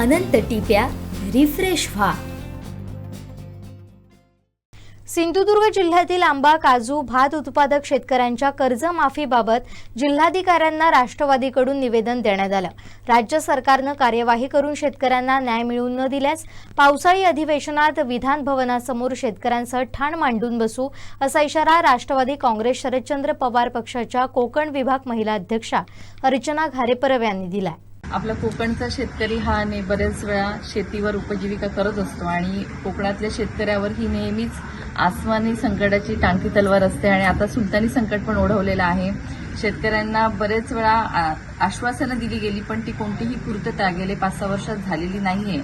अनंत टिप्या refresh व्हा. सिंधुदुर्ग जिल्ह्यातील आंबा काजू भात उत्पादक शेतकऱ्यांच्या कर्जमाफीबाबत जिल्हाधिकाऱ्यांना राष्ट्रवादीकडून निवेदन देण्यात आलं. राज्य सरकारनं कार्यवाही करून शेतकऱ्यांना न्याय मिळवून न दिल्यास पावसाळी अधिवेशनात विधान भवनासमोर शेतकऱ्यांसह ठाण मांडून बसू असा इशारा राष्ट्रवादी काँग्रेस शरदचंद्र पवार पक्षाच्या कोकण विभाग महिला अध्यक्षा अर्चना घारेपरव यांनी दिला आहे आपला कोकणचा शेतकरी हा ने बरेच वेळा शेतीवर उपजीविका करत असतो आणि कोकणातल्या शेतकऱ्यावर ही नेहमीच आसमानी संकटाची टांगती तलवार असते आणि आता सुलतानी संकट पण ओढवलेलं आहे. शेतकऱ्यांना बरेच वेळा आ- आश्वासनं दिली गेली पण ती कोणतीही पूर्तता गेले पाच सहा वर्षात झालेली नाहीये.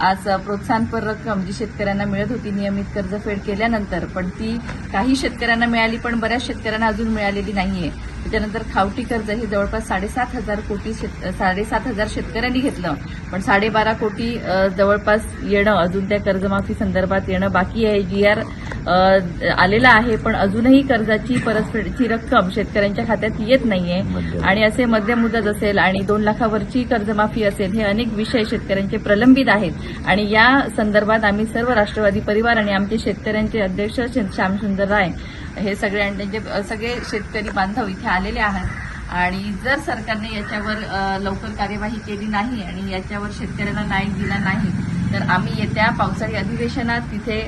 आज प्रोत्साहनपर रक्कम जी शेतकऱ्यांना मिळत होती नियमित कर्जफेड केल्यानंतर पण ती काही शेतकऱ्यांना मिळाली पण बऱ्याच शेतकऱ्यांना अजून मिळालेली नाहीये. त्याच्यानंतर खावटी कर्ज हे जवळपास साडेसात हजार कोटी शेत साडेसात हजार शेतकऱ्यांनी घेतलं. पण साडेबारा कोटी जवळपास येणं अजून त्या कर्जमाफी संदर्भात येणं बाकी आहे. जी आर आलेला आहे पण अजूनही कर्जाची परतफेडची रक्कम शेतकऱ्यांच्या खात्यात येत नाहीये. आणि असे मध्यम मुदत असेल आणि दोन लाखावरची कर्जमाफी असेल हे अनेक विषय शेतकऱ्यांचे प्रलंबित आहेत. आणि या संदर्भात आम्ही सर्व राष्ट्रवादी परिवार आणि आमचे शेतकऱ्यांचे अध्यक्ष श्यामसुंदर राय हे सगळे आणि त्यांचे सगळे शेतकरी बांधव इथे आलेले आहेत. आणि जर सरकारने याच्यावर लवकर कार्यवाही केली नाही आणि याच्यावर शेतकऱ्यांना न्याय दिला नाही तर आम्ही येत्या पावसाळी अधिवेशनात तिथे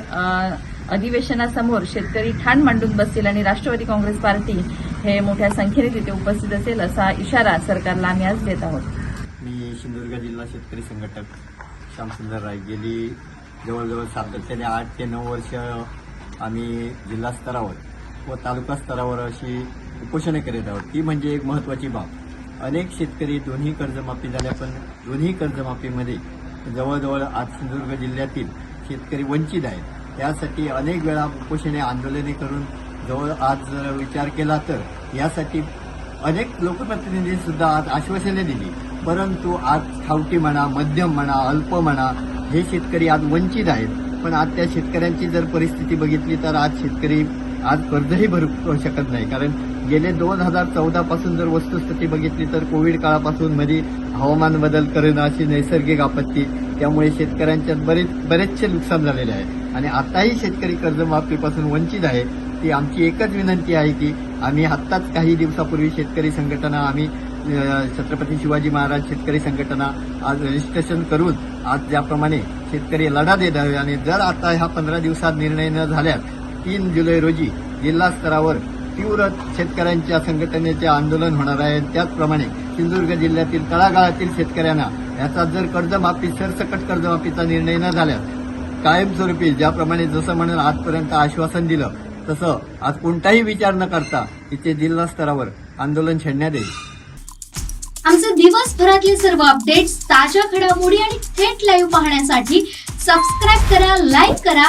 अधिवेशनासमोर शेतकरी ठाण मांडून बसतील आणि राष्ट्रवादी काँग्रेस पार्टी हे मोठ्या संख्येने तिथे उपस्थित असेल असा इशारा सरकारला आम्ही आज देत आहोत. मी सिंधुदुर्ग जिल्हा शेतकरी संघटक श्यामसुंदर राय. गेली जवळजवळ सातत्याने आठ ते नऊ वर्ष आम्ही जिल्हा स्तरावर व तालुका स्तरावर अशी उपोषणे करीत आहोत. ती म्हणजे एक महत्त्वाची बाब. अनेक शेतकरी दोन्ही कर्जमाफी झाल्या पण दोन्ही कर्जमाफीमध्ये जवळजवळ आज सिंधुदुर्ग जिल्ह्यातील शेतकरी वंचित आहेत. त्यासाठी अनेक वेळा उपोषणे आंदोलने करून जवळ आज जर विचार केला तर यासाठी अनेक लोकप्रतिनिधी सुद्धा आज आश्वासने दिली. परंतु आज खावटी म्हणा मध्यम म्हणा अल्प म्हणा हे शेतकरी आज वंचित आहेत. पण आज त्या शेतकऱ्यांची जर परिस्थिती बघितली तर आज शेतकरी आज कर्जही भरू शकत नाही. कारण गेले दोन हजार चौदा पासून जर वस्तुस्थिती बघितली तर कोविड काळापासून मध्ये हवामान बदल करणं अशी नैसर्गिक आपत्ती त्यामुळे शेतकऱ्यांच्यात बरेच बरेचसे नुकसान झालेले आहे. आणि आताही शेतकरी कर्जमाफीपासून वंचित आहे ती आमची एकच विनंती आहे की आम्ही आत्ताच काही दिवसापूर्वी शेतकरी संघटना आम्ही छत्रपती शिवाजी महाराज शेतकरी संघटना आज रजिस्ट्रेशन करून आज ज्याप्रमाणे शेतकरी लढा देत आहे आणि जर आता ह्या पंधरा दिवसात निर्णय न झाल्यास तीन जुलै रोजी जिल्हा स्तरावर तीव्र शेतकऱ्यांच्या संघटनेचे आंदोलन होणार आहे. त्याचप्रमाणे सिंधुदुर्ग जिल्ह्यातील तळागाळातील शेतकऱ्यांना याचा जर कर्जमाफी सरसकट कर्जमाफीचा निर्णय न झाल्यास कायमस्वरूपी ज्याप्रमाणे जसं म्हणून आजपर्यंत आश्वासन दिलं तसं आज कोणताही विचार न करता इथे जिल्हा स्तरावर आंदोलन छेडण्यात येईल. आमचे दिवसभरातले सर्व अपडेट्स ताज्या घडामोडी आणि थेट लाईव्ह पाहण्यासाठी सबस्क्राईब करा लाईक करा